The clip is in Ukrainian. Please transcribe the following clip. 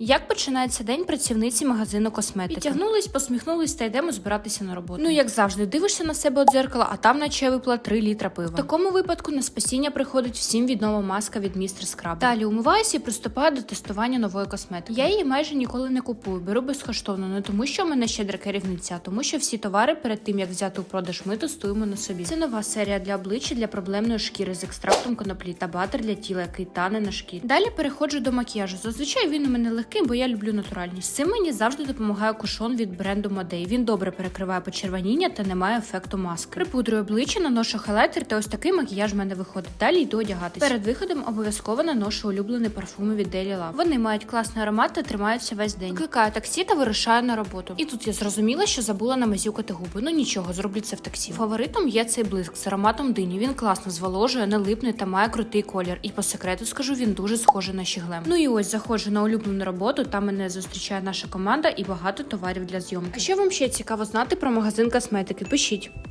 Як починається день працівниці магазину косметики? Підтягнулись, посміхнулись та йдемо збиратися на роботу. Ну як завжди, дивишся на себе у дзеркало, а там наче я випила 3 літра пива. В такому випадку на спасіння приходить всім відома маска від містер Скраб. Далі умиваюся і приступаю до тестування нової косметики. Я її майже ніколи не купую, беру безкоштовно, не тому, що в мене щедра керівниця, а тому, що всі товари перед тим як взяти у продаж ми тестуємо на собі. Це нова серія для обличчя для проблемної шкіри з екстрактом коноплі та батер для тіла, який тане на шкірі. Далі переходжу до макіяжу. Зазвичай він у мене легкий, бо я люблю натуральність. Цим мені завжди допомагає кушон від бренду Модей. Він добре перекриває почервоніння та не має ефекту маски. Припудрую обличчя, наношу хайлайтер та ось такий макіяж в мене виходить. Далі йду одягатись. Перед виходом обов'язково наношу улюблений парфуми від Daily Love. Вони мають класний аромат та тримаються весь день. Викликаю таксі та вирушаю на роботу. І тут я зрозуміла, що забула намазюкати губи. Ну нічого, зроблю це в таксі. Фаворитом є цей блиск з ароматом дині. Він класно зволожує, не липне та має крутий колір. І по секрету скажу, він дуже схожий на щіглем. Ну і ось заходжу на улюблену роботу. Там мене зустрічає наша команда і багато товарів для зйомки. А що вам ще цікаво знати про магазин косметики? Пишіть.